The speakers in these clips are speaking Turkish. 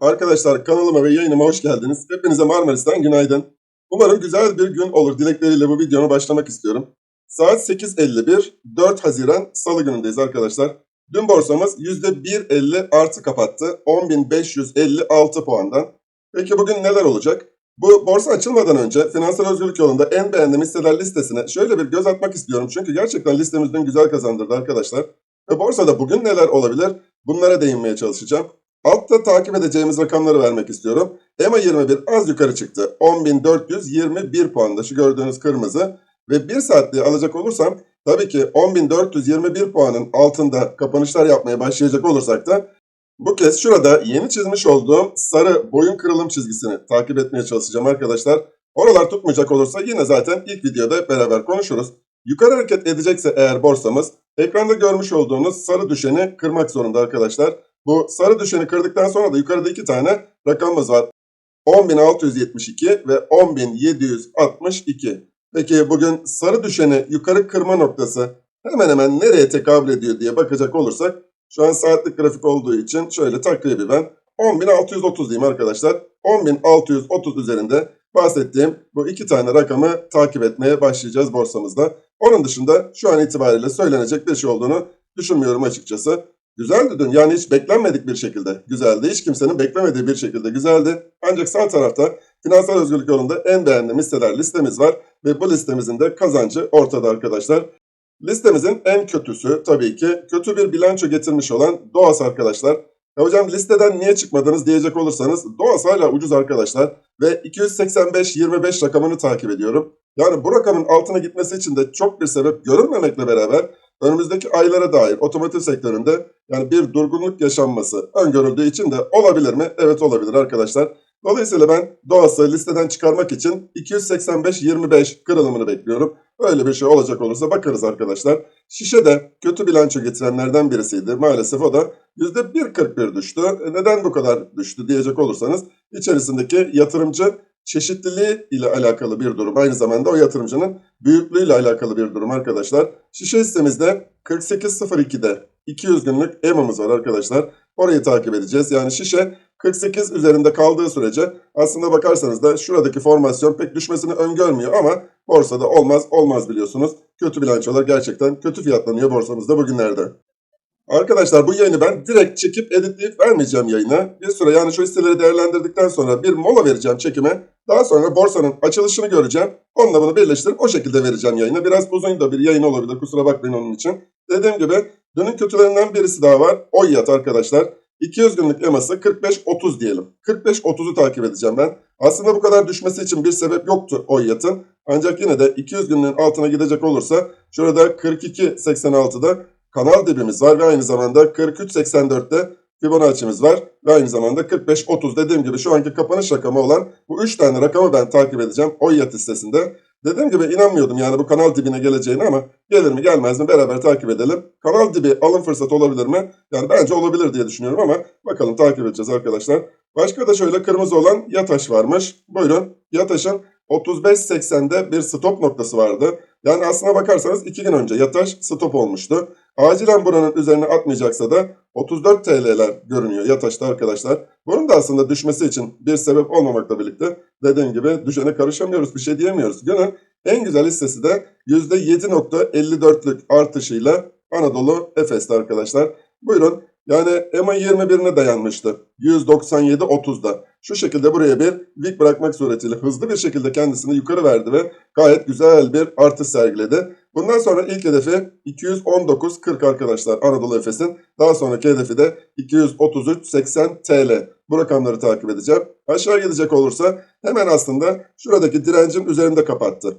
Arkadaşlar kanalıma ve yayınıma hoş geldiniz. Hepinize Marmaris'ten günaydın. Umarım güzel bir gün olur. Dilekleriyle bu videoma başlamak istiyorum. Saat 8.51, 4 Haziran Salı günündeyiz arkadaşlar. Dün borsamız %1.50 artı kapattı. 10.556 puandan. Peki bugün neler olacak? Bu borsa açılmadan önce Finansal Özgürlük yolunda en beğendiğim hisseler listesine şöyle bir göz atmak istiyorum. Çünkü gerçekten listemiz dün güzel kazandırdı arkadaşlar. Ve borsada bugün neler olabilir? Bunlara değinmeye çalışacağım. Altta takip edeceğimiz rakamları vermek istiyorum. EMA 21 az yukarı çıktı. 10.421 puanda şu gördüğünüz kırmızı. Ve 1 saatliği alacak olursam tabii ki 10.421 puanın altında kapanışlar yapmaya başlayacak olursak da bu kez şurada yeni çizmiş olduğum sarı boyun kırılım çizgisini takip etmeye çalışacağım arkadaşlar. Oralar tutmayacak olursa yine zaten ilk videoda hep beraber konuşuruz. Yukarı hareket edecekse eğer borsamız ekranda görmüş olduğunuz sarı düşeni kırmak zorunda arkadaşlar. Bu sarı düşeni kırdıktan sonra da yukarıda iki tane rakamımız var. 10.672 ve 10.762. Peki bugün sarı düşeni yukarı kırma noktası hemen hemen nereye tekabül ediyor diye bakacak olursak şu an saatlik grafik olduğu için şöyle takribi ben 10.630 diyeyim arkadaşlar. 10.630 üzerinde bahsettiğim bu iki tane rakamı takip etmeye başlayacağız borsamızda. Onun dışında şu an itibariyle söylenecek bir şey olduğunu düşünmüyorum açıkçası. Güzeldi dün yani hiç beklenmedik bir şekilde güzeldi. Hiç kimsenin beklemediği bir şekilde güzeldi. Ancak sağ tarafta finansal özgürlük yolunda en beğendiğim hisseler listemiz var. Ve bu listemizin de kazancı ortada arkadaşlar. Listemizin en kötüsü tabii ki kötü bir bilanço getirmiş olan Doğas arkadaşlar. Ya hocam listeden niye çıkmadınız diyecek olursanız Doğas hala ucuz arkadaşlar. Ve 285-25 rakamını takip ediyorum. Yani bu rakamın altına gitmesi için de çok bir sebep görünmemekle beraber önümüzdeki aylara dair otomotiv sektöründe yani bir durgunluk yaşanması öngörüldüğü için de olabilir mi? Evet olabilir arkadaşlar. Dolayısıyla ben Doğas'ı listeden çıkarmak için 285-25 kırılımını bekliyorum. Öyle bir şey olacak olursa bakarız arkadaşlar. Şişe de kötü bilanço getirenlerden birisiydi. Maalesef o da %1.41 düştü. Neden bu kadar düştü diyecek olursanız içerisindeki yatırımcı çeşitliliği ile alakalı bir durum. Aynı zamanda o yatırımcının büyüklüğüyle alakalı bir durum arkadaşlar. Şişe hissemizde 48.02'de 200 günlük EMA'mız var arkadaşlar. Orayı takip edeceğiz. Yani şişe 48 üzerinde kaldığı sürece aslında bakarsanız da şuradaki formasyon pek düşmesini öngörmüyor ama borsada olmaz olmaz biliyorsunuz. Kötü bilançolar gerçekten kötü fiyatlanıyor borsamızda bugünlerde. Arkadaşlar bu yayını ben direkt çekip editleyip vermeyeceğim yayına. Bir süre yani şu hisseleri değerlendirdikten sonra bir mola vereceğim çekime. Daha sonra borsanın açılışını göreceğim. Onunla bunu birleştirip o şekilde vereceğim yayına. Biraz uzun da bir yayın olabilir kusura bakmayın onun için. Dediğim gibi dünün kötülerinden birisi daha var. Oyyat arkadaşlar. 200 günlük EMA'sı 45-30 diyelim. 45-30'u takip edeceğim ben. Aslında bu kadar düşmesi için bir sebep yoktu Oyyat'ın. Ancak yine de 200 günlüğün altına gidecek olursa şurada 42-86'da kanal dibimiz var ve aynı zamanda 43.84'te Fibonacci'miz var ve aynı zamanda 45.30 dediğim gibi şu anki kapanış rakamı olan bu 3 tane rakamı ben takip edeceğim Oyyat listesinde. Dediğim gibi inanmıyordum yani bu kanal dibine geleceğini ama gelir mi gelmez mi beraber takip edelim. Kanal dibi alım fırsatı olabilir mi? Yani bence olabilir diye düşünüyorum ama bakalım takip edeceğiz arkadaşlar. Başka da şöyle kırmızı olan Yataş varmış. Buyurun Yataş'ın 35.80'de bir stop noktası vardı. Yani aslına bakarsanız 2 gün önce Yataş stop olmuştu. Acilen buranın üzerine atmayacaksa da 34 TL'ler görünüyor Yataş'ta arkadaşlar. Bunun da aslında düşmesi için bir sebep olmamakla birlikte dediğim gibi düşene karışamıyoruz bir şey diyemiyoruz. Günün en güzel hissesi de %7.54'lük artışıyla Anadolu Efes'te arkadaşlar. Buyurun yani EMA 21'ine dayanmıştı. 197.30'da. Şu şekilde buraya bir vik bırakmak suretiyle hızlı bir şekilde kendisini yukarı verdi ve gayet güzel bir artış sergiledi. Bundan sonra ilk hedefi 219.40 arkadaşlar Anadolu Efes'in. Daha sonraki hedefi de 233.80 TL. Bu rakamları takip edeceğim. Aşağı gidecek olursa hemen aslında şuradaki direncin üzerinde kapattı.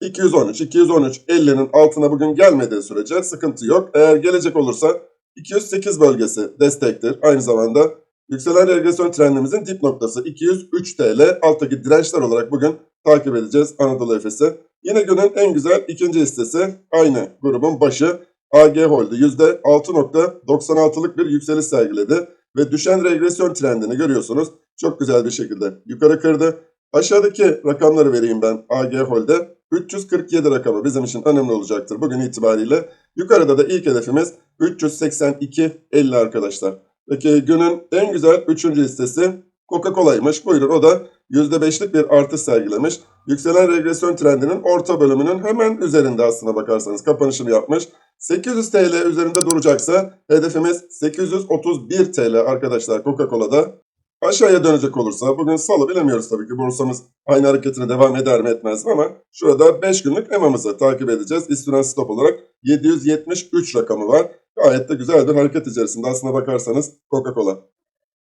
213, 213, 50'nin altına bugün gelmediği sürece sıkıntı yok. Eğer gelecek olursa 208 bölgesi destektir. Aynı zamanda yükselen regresyon trendimizin dip noktası 203 TL. Alttaki dirençler olarak bugün takip edeceğiz Anadolu Efes'i. Yine günün en güzel ikinci hissesi aynı grubun başı AG Hold'u %6.96'lık bir yükseliş sergiledi. Ve düşen regresyon trendini görüyorsunuz. Çok güzel bir şekilde yukarı kırdı. Aşağıdaki rakamları vereyim ben AG Hold'e. 347 rakamı bizim için önemli olacaktır bugün itibariyle. Yukarıda da ilk hedefimiz 382.50 arkadaşlar. Peki günün en güzel üçüncü listesi Coca-Cola'ymış. Buyurun o da %5'lik bir artış sergilemiş. Yükselen regresyon trendinin orta bölümünün hemen üzerinde aslına bakarsanız kapanışını yapmış. 800 TL üzerinde duracaksa hedefimiz 831 TL arkadaşlar Coca-Cola'da. Aşağıya dönecek olursa bugün salı bilemiyoruz tabii ki borsamız aynı hareketine devam eder mi etmez mi ama şurada 5 günlük EMA'mızı takip edeceğiz. İstüren stop olarak 773 rakamı var. Gayet de güzel bir hareket içerisinde aslına bakarsanız Coca-Cola.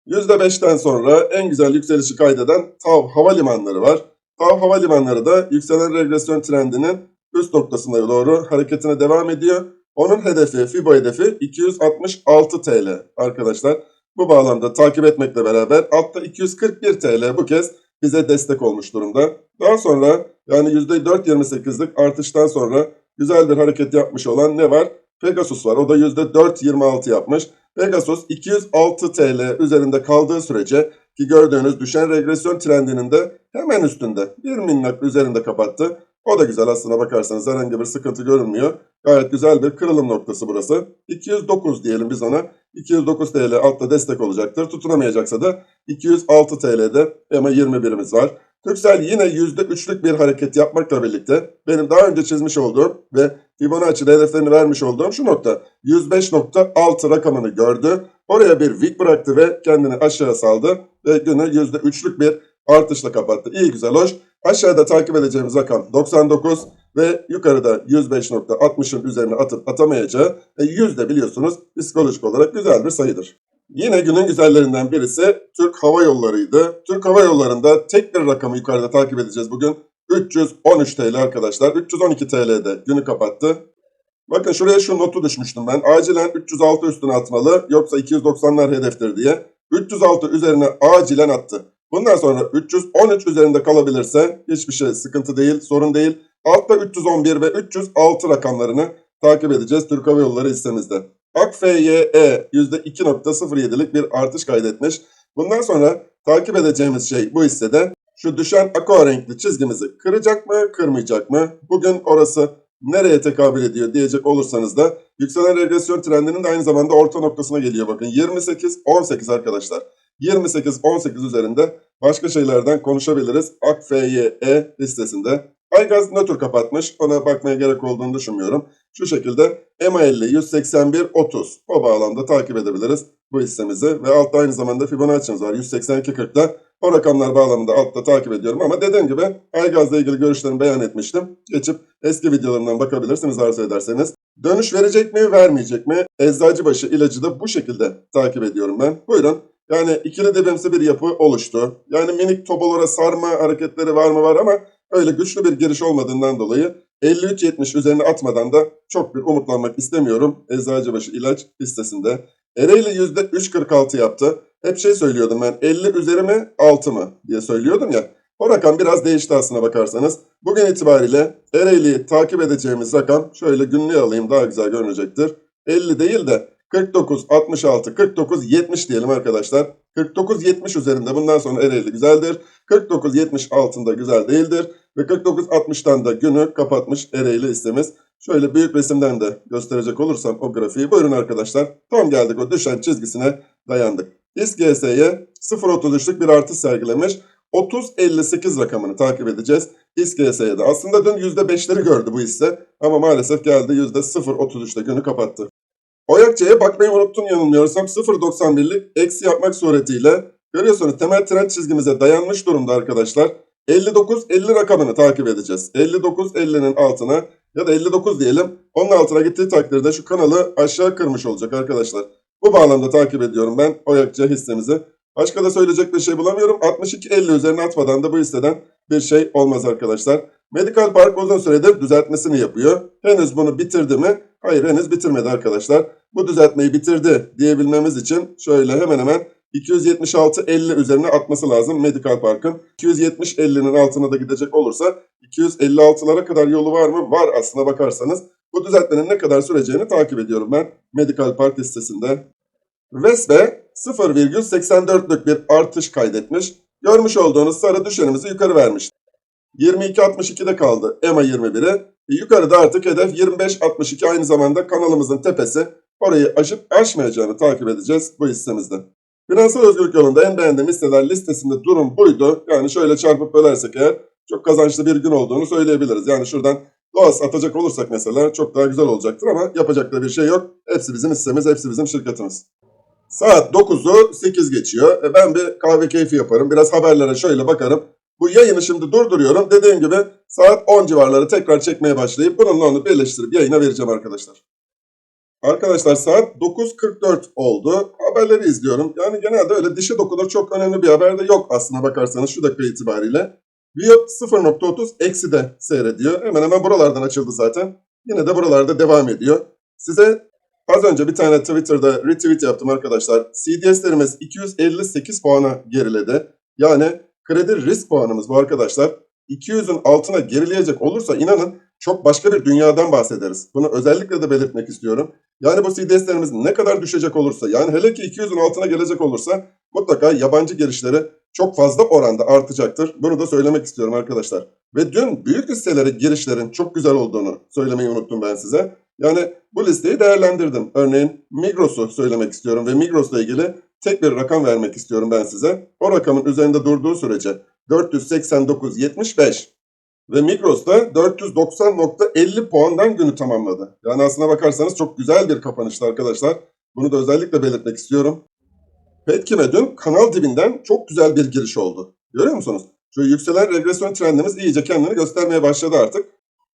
%5'ten sonra en güzel yükselişi kaydeden TAV havalimanları var. TAV havalimanları da yükselen regresyon trendinin üst noktasına doğru hareketine devam ediyor. Onun hedefi, FIBO hedefi 266 TL arkadaşlar. Bu bağlamda takip etmekle beraber altta 241 TL bu kez bize destek olmuş durumda. Daha sonra yani %4.28'lik artıştan sonra güzel bir hareket yapmış olan ne var? Pegasus var. O da %4.26 yapmış. Pegasus 206 TL üzerinde kaldığı sürece ki gördüğünüz düşen regresyon trendinin de hemen üstünde. Bir minnak üzerinde kapattı. O da güzel aslına bakarsanız herhangi bir sıkıntı görünmüyor. Gayet güzel bir kırılım noktası burası. 209 diyelim biz ona. 209 TL altta destek olacaktır. Tutunamayacaksa da 206 TL'de EMA 21'imiz var. Türksel yine %3'lük bir hareket yapmakla birlikte benim daha önce çizmiş olduğum ve Fibonacci'de hedeflerini vermiş olduğum şu nokta 105.6 rakamını gördü. Oraya bir wick bıraktı ve kendini aşağı saldı ve günü %3'lük bir artışla kapattı. İyi güzel hoş. Aşağıda takip edeceğimiz rakam 99 ve yukarıda 105.60'ın üzerine atıp atamayacağı e, yüzde biliyorsunuz psikolojik olarak güzel bir sayıdır. Yine günün güzellerinden birisi Türk Hava Yolları'ydı. Türk Hava Yolları'nda tek bir rakamı yukarıda takip edeceğiz bugün. 313 TL arkadaşlar. 312 TL'de günü kapattı. Bakın şuraya şu notu düşmüştüm ben. Acilen 306 üstüne atmalı yoksa 290'lar hedeftir diye. 306 üzerine acilen attı. Bundan sonra 313 üzerinde kalabilirse hiçbir şey sıkıntı değil, sorun değil. Altta 311 ve 306 rakamlarını takip edeceğiz Türk Hava Yolları hissemizde. AKFYE %2.07'lik bir artış kaydetmiş. Bundan sonra takip edeceğimiz şey bu hissede şu düşen aqua renkli çizgimizi kıracak mı, kırmayacak mı? Bugün orası nereye tekabül ediyor diyecek olursanız da yükselen regresyon trendinin de aynı zamanda orta noktasına geliyor bakın. 28-18 arkadaşlar. 28-18 üzerinde başka şeylerden konuşabiliriz. AKFYE listesinde. Aygaz nötr kapatmış. Ona bakmaya gerek olduğunu düşünmüyorum. Şu şekilde EMA 50 181 30. O bağlamda takip edebiliriz bu hissemizi. Ve altta aynı zamanda Fibonacci'miz var 182 40'da. O rakamlar bağlamında altta takip ediyorum ama dediğim gibi Aygaz'la ilgili görüşlerimi beyan etmiştim. Geçip eski videolarımdan bakabilirsiniz arzu ederseniz. Dönüş verecek mi vermeyecek mi? Eczacıbaşı ilacı da bu şekilde takip ediyorum ben. Buyurun. Yani ikili dibimsi bir yapı oluştu. Yani minik tobolara sarma hareketleri var mı var ama öyle güçlü bir giriş olmadığından dolayı 53.70 üzerine atmadan da çok bir umutlanmak istemiyorum. Eczacıbaşı ilaç listesinde. Ereğli %3.46 yaptı. Hep şey söylüyordum ben 50 üzeri mi 6 mı diye söylüyordum ya. O rakam biraz değişti aslına bakarsanız. Bugün itibariyle Ereğli'yi takip edeceğimiz rakam şöyle günlüğe alayım daha güzel görünecektir. 50 değil de 49, 66, 49, 70 diyelim arkadaşlar. 49, 70 üzerinde bundan sonra Ereğli güzeldir. 49, 70 altında güzel değildir. Ve 49, 60'tan da günü kapatmış Ereğli hissemiz. Şöyle büyük resimden de gösterecek olursam o grafiği. Buyurun arkadaşlar. Tam geldik o düşen çizgisine dayandık. İSGS'ye 0.33'lük bir artış sergilemiş. 30.58 rakamını takip edeceğiz. İSGS'ye de. Aslında dün %5'leri gördü bu hisse. Ama maalesef geldi %0.33'te günü kapattı. Oyakçı'ya bakmayı unuttum yanılmıyorsam 0.91'lik eksi yapmak suretiyle görüyorsunuz temel trend çizgimize dayanmış durumda arkadaşlar. 59-50 rakamını takip edeceğiz. 59-50'nin altına ya da 59 diyelim. Onun altına gittiği takdirde şu kanalı aşağı kırmış olacak arkadaşlar. Bu bağlamda takip ediyorum ben Oyakçı hissemizi. Başka da söyleyecek bir şey bulamıyorum. 62-50 üzerine atmadan da bu hisseden bir şey olmaz arkadaşlar. Medical Park uzun süredir düzeltmesini yapıyor. Henüz bunu bitirdi mi? Hayır henüz bitirmedi arkadaşlar. Bu düzeltmeyi bitirdi diyebilmemiz için şöyle hemen hemen 276-50 üzerine atması lazım Medical Park'ın. 270-50'nin altına da gidecek olursa 256'lara kadar yolu var mı? Var aslına bakarsanız. Bu düzeltmenin ne kadar süreceğini takip ediyorum ben Medical Park listesinde. Vespe 0,84'lük bir artış kaydetmiş. Görmüş olduğunuz sarı düşenimizi yukarı vermiş. 22.62'de kaldı EMA 21'i. E, yukarıda artık hedef 25.62 aynı zamanda kanalımızın tepesi. orayı aşıp aşmayacağını takip edeceğiz bu hissemizde. Finansal özgürlük yolunda en beğendiğim hisseler listesinde durum buydu. Yani şöyle çarpıp bölersek eğer çok kazançlı bir gün olduğunu söyleyebiliriz. Yani şuradan Doğas atacak olursak mesela çok daha güzel olacaktır ama yapacak da bir şey yok. Hepsi bizim hissemiz, hepsi bizim şirketimiz. Saat 9'u 8 geçiyor. E ben bir kahve keyfi yaparım. Biraz haberlere şöyle bakarım. Bu yayını şimdi durduruyorum. Dediğim gibi saat 10 civarları tekrar çekmeye başlayıp bununla onu birleştirip yayına vereceğim arkadaşlar. Arkadaşlar saat 9.44 oldu. Haberleri izliyorum. Yani genelde öyle dişe dokunur çok önemli bir haber de yok aslına bakarsanız şu dakika itibariyle. Viyot 0.30 eksi de seyrediyor. Hemen hemen buralardan açıldı zaten. Yine de buralarda devam ediyor. Size az önce bir tane Twitter'da retweet yaptım arkadaşlar. CDS'lerimiz 258 puana geriledi. Yani kredi risk puanımız bu arkadaşlar. 200'ün altına gerileyecek olursa inanın çok başka bir dünyadan bahsederiz. Bunu özellikle de belirtmek istiyorum. Yani bu CDS'lerimiz ne kadar düşecek olursa yani hele ki 200'ün altına gelecek olursa mutlaka yabancı girişleri çok fazla oranda artacaktır. Bunu da söylemek istiyorum arkadaşlar. Ve dün büyük listelere girişlerin çok güzel olduğunu söylemeyi unuttum ben size. Yani bu listeyi değerlendirdim. Örneğin Migros'u söylemek istiyorum ve Migros'la ilgili tek bir rakam vermek istiyorum ben size. O rakamın üzerinde durduğu sürece 489.75 ve Migros'ta 490.50 puandan günü tamamladı. Yani aslına bakarsanız çok güzel bir kapanıştı arkadaşlar. Bunu da özellikle belirtmek istiyorum. Petkim'e dün kanal dibinden çok güzel bir giriş oldu. Görüyor musunuz? Şu yükselen regresyon trendimiz iyice kendini göstermeye başladı artık.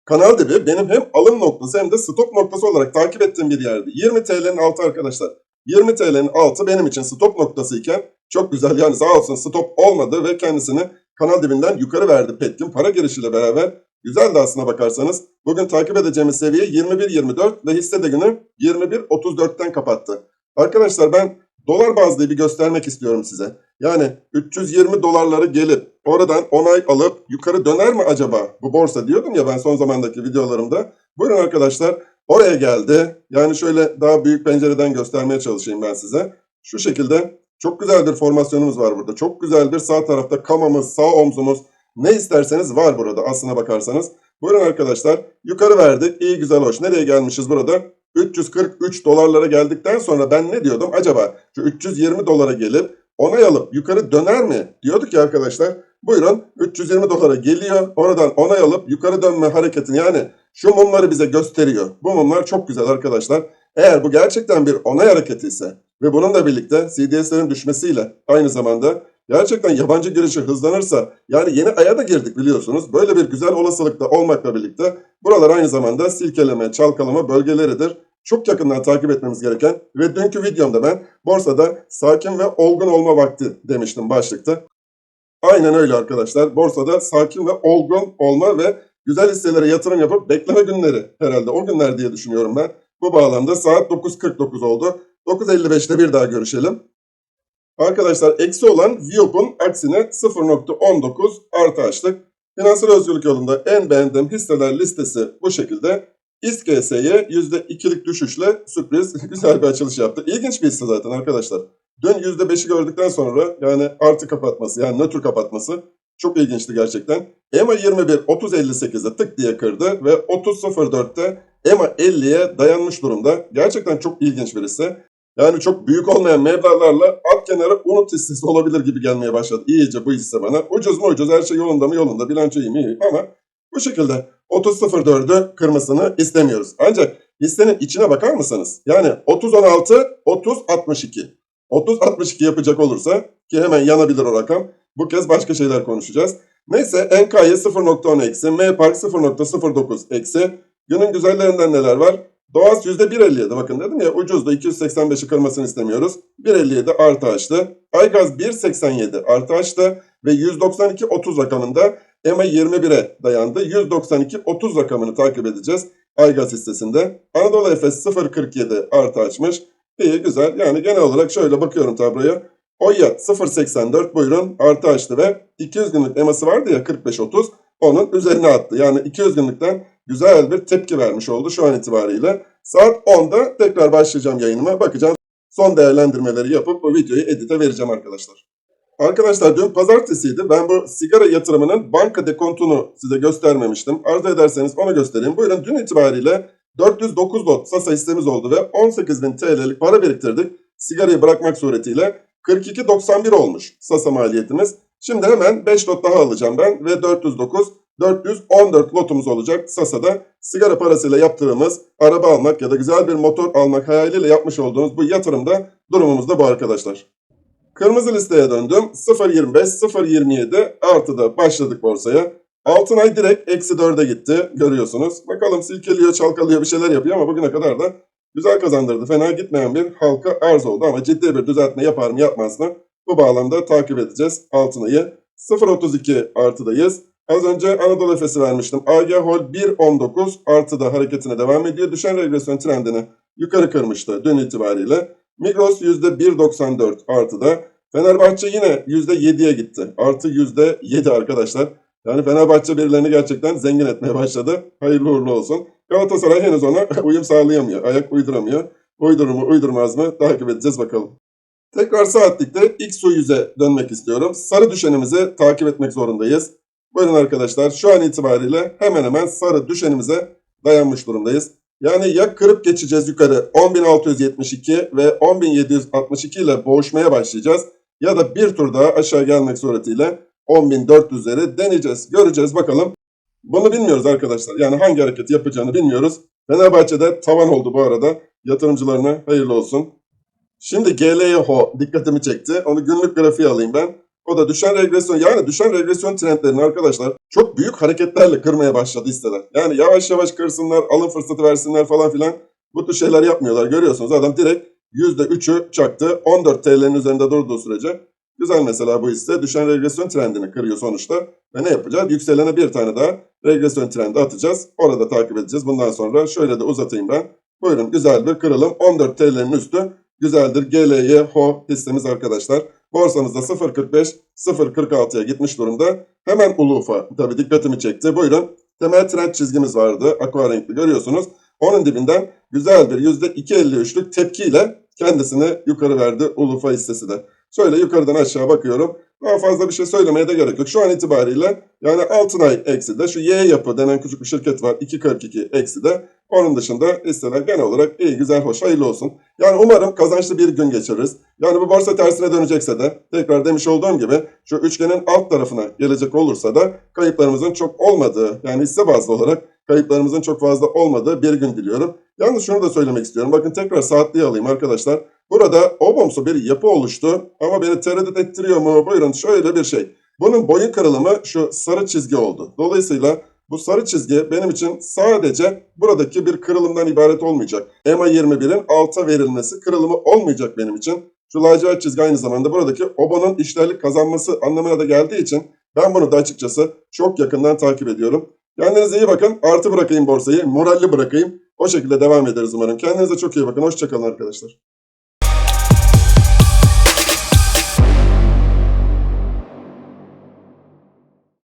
Kanal dibi benim hem alım noktası hem de stop noktası olarak takip ettiğim bir yerdi. 20 TL'nin altı arkadaşlar. 20 TL'nin altı benim için stop noktası iken çok güzel yani sağ olsun stop olmadı ve kendisini kanal dibinden yukarı verdi Petkim para girişiyle beraber. Güzel de aslına bakarsanız bugün takip edeceğimiz seviye 21.24 ve hisse de günü 21.34'ten kapattı. Arkadaşlar ben dolar bazlıyı bir göstermek istiyorum size. Yani 320 dolarları gelip oradan onay alıp yukarı döner mi acaba bu borsa diyordum ya ben son zamandaki videolarımda. Buyurun arkadaşlar oraya geldi. Yani şöyle daha büyük pencereden göstermeye çalışayım ben size. Şu şekilde çok güzel bir formasyonumuz var burada. Çok güzel bir sağ tarafta kamamız, sağ omzumuz ne isterseniz var burada aslına bakarsanız. Buyurun arkadaşlar yukarı verdik. İyi güzel hoş. Nereye gelmişiz burada? 343 dolarlara geldikten sonra ben ne diyordum? Acaba şu 320 dolara gelip onay alıp yukarı döner mi? Diyorduk ya arkadaşlar. Buyurun 320 dolara geliyor. Oradan onay alıp yukarı dönme hareketini yani şu mumları bize gösteriyor. Bu mumlar çok güzel arkadaşlar. Eğer bu gerçekten bir onay hareketi ise ve bununla birlikte CDS'lerin düşmesiyle aynı zamanda gerçekten yabancı girişi hızlanırsa yani yeni aya da girdik biliyorsunuz. Böyle bir güzel olasılıkta olmakla birlikte buralar aynı zamanda silkeleme, çalkalama bölgeleridir. Çok yakından takip etmemiz gereken ve dünkü videomda ben borsada sakin ve olgun olma vakti demiştim başlıkta. Aynen öyle arkadaşlar. Borsada sakin ve olgun olma ve güzel hisselere yatırım yapıp bekleme günleri herhalde o günler diye düşünüyorum ben. Bu bağlamda saat 9.49 oldu. 9.55'te bir daha görüşelim. Arkadaşlar eksi olan Viop'un aksine 0.19 artı açtık. Finansal özgürlük yolunda en beğendiğim hisseler listesi bu şekilde. İSKS'ye %2'lik düşüşle sürpriz güzel bir açılış yaptı. İlginç bir hisse zaten arkadaşlar. Dün %5'i gördükten sonra yani artı kapatması yani nötr kapatması çok ilginçti gerçekten. EMA 21 30.58'de tık diye kırdı ve 30.04'te EMA 50'ye dayanmış durumda. Gerçekten çok ilginç bir hisse. Yani çok büyük olmayan meblağlarla alt kenara unut hissesi olabilir gibi gelmeye başladı. İyice bu hisse bana. Ucuz mu ucuz her şey yolunda mı yolunda bilanço iyi mi iyi ama bu şekilde 30.04'ü kırmasını istemiyoruz. Ancak hissenin içine bakar mısınız? Yani 30.16, 30.62. 30.62 yapacak olursa ki hemen yanabilir o rakam. Bu kez başka şeyler konuşacağız. Neyse NK'ye 0.10 eksi, M-Park 0.09 eksi. Günün güzellerinden neler var? Doğas %1.57 bakın dedim ya ucuzda 285'i kırmasını istemiyoruz. 1.57 artı açtı. Aygaz 1.87 artı açtı ve 192.30 rakamında EMA 21'e dayandı. 192.30 rakamını takip edeceğiz Aygaz hissesinde. Anadolu Efes 0.47 artı açmış. İyi güzel yani genel olarak şöyle bakıyorum tabloya. Oya 0.84 buyurun artı açtı ve 200 günlük eması vardı ya 45.30 onun üzerine attı. Yani 200 günlükten güzel bir tepki vermiş oldu şu an itibariyle. Saat 10'da tekrar başlayacağım yayınıma. Bakacağım son değerlendirmeleri yapıp bu videoyu edite vereceğim arkadaşlar. Arkadaşlar dün pazartesiydi. Ben bu sigara yatırımının banka dekontunu size göstermemiştim. Arzu ederseniz onu göstereyim. Buyurun dün itibariyle 409 lot Sasa hissemiz oldu ve 18.000 TL'lik para biriktirdik. Sigarayı bırakmak suretiyle 42.91 olmuş Sasa maliyetimiz. Şimdi hemen 5 lot daha alacağım ben ve 409 414 lotumuz olacak Sasa'da. Sigara parasıyla yaptığımız araba almak ya da güzel bir motor almak hayaliyle yapmış olduğumuz bu yatırımda durumumuz da bu arkadaşlar. Kırmızı listeye döndüm. 0.25, 0.27 artıda başladık borsaya. Altın ay direkt eksi 4'e gitti görüyorsunuz. Bakalım silkeliyor, çalkalıyor bir şeyler yapıyor ama bugüne kadar da güzel kazandırdı. Fena gitmeyen bir halka arz oldu ama ciddi bir düzeltme yapar mı yapmaz mı? Bu bağlamda takip edeceğiz altın ayı. 0.32 artıdayız. Az önce Anadolu Efes'i vermiştim. AG Hol 1.19 artıda hareketine devam ediyor. Düşen regresyon trendini yukarı kırmıştı dün itibariyle. Migros %1.94 artıda. Fenerbahçe yine %7'ye gitti. Artı %7 arkadaşlar. Yani Fenerbahçe birilerini gerçekten zengin etmeye başladı. Hayırlı uğurlu olsun. Galatasaray henüz ona uyum sağlayamıyor. Ayak uyduramıyor. Uydurur mu uydurmaz mı takip edeceğiz bakalım. Tekrar saatlikte XO 100'e dönmek istiyorum. Sarı düşenimizi takip etmek zorundayız. Buyurun arkadaşlar şu an itibariyle hemen hemen sarı düşenimize dayanmış durumdayız. Yani ya kırıp geçeceğiz yukarı 10.672 ve 10.762 ile boğuşmaya başlayacağız. Ya da bir tur daha aşağı gelmek suretiyle 10.400'leri deneyeceğiz. Göreceğiz bakalım. Bunu bilmiyoruz arkadaşlar. Yani hangi hareket yapacağını bilmiyoruz. Fenerbahçe'de tavan oldu bu arada. Yatırımcılarına hayırlı olsun. Şimdi GLYHO dikkatimi çekti. Onu günlük grafiğe alayım ben. O da düşen regresyon yani düşen regresyon trendlerini arkadaşlar çok büyük hareketlerle kırmaya başladı hisseler. Yani yavaş yavaş kırsınlar, alım fırsatı versinler falan filan. Bu tür şeyler yapmıyorlar görüyorsunuz. Adam direkt %3'ü çaktı. 14 TL'nin üzerinde durduğu sürece güzel mesela bu hisse düşen regresyon trendini kırıyor sonuçta. Ve ne yapacağız? Yükselene bir tane daha regresyon trendi atacağız. Orada takip edeceğiz. Bundan sonra şöyle de uzatayım ben. Buyurun güzel bir kırılım. 14 TL'nin üstü güzeldir. GLY HO hissemiz arkadaşlar. Borsamızda 0.45 0.46'ya gitmiş durumda. Hemen Ulufa tabi dikkatimi çekti. Buyurun temel trend çizgimiz vardı. Aqua renkli görüyorsunuz. Onun dibinden güzel bir %2.53'lük tepkiyle kendisini yukarı verdi Ulufa hissesi de. Şöyle yukarıdan aşağı bakıyorum. Daha fazla bir şey söylemeye de gerek yok. Şu an itibariyle yani Altınay eksi de şu Y yapı denen küçük bir şirket var. 2.42 eksi de. Onun dışında hisseler genel olarak iyi, güzel, hoş, hayırlı olsun. Yani umarım kazançlı bir gün geçiririz. Yani bu borsa tersine dönecekse de tekrar demiş olduğum gibi şu üçgenin alt tarafına gelecek olursa da kayıplarımızın çok olmadığı yani hisse bazlı olarak kayıplarımızın çok fazla olmadığı bir gün diliyorum. Yalnız şunu da söylemek istiyorum. Bakın tekrar saatliği alayım arkadaşlar. Burada obomsu bir yapı oluştu ama beni tereddüt ettiriyor mu? Buyurun şöyle bir şey. Bunun boyun kırılımı şu sarı çizgi oldu. Dolayısıyla bu sarı çizgi benim için sadece buradaki bir kırılımdan ibaret olmayacak. EMA 21'in alta verilmesi kırılımı olmayacak benim için. Şu lacivert çizgi aynı zamanda buradaki obonun işlerlik kazanması anlamına da geldiği için ben bunu da açıkçası çok yakından takip ediyorum. Kendinize iyi bakın. Artı bırakayım borsayı. Moralli bırakayım. O şekilde devam ederiz umarım. Kendinize çok iyi bakın. Hoşçakalın arkadaşlar.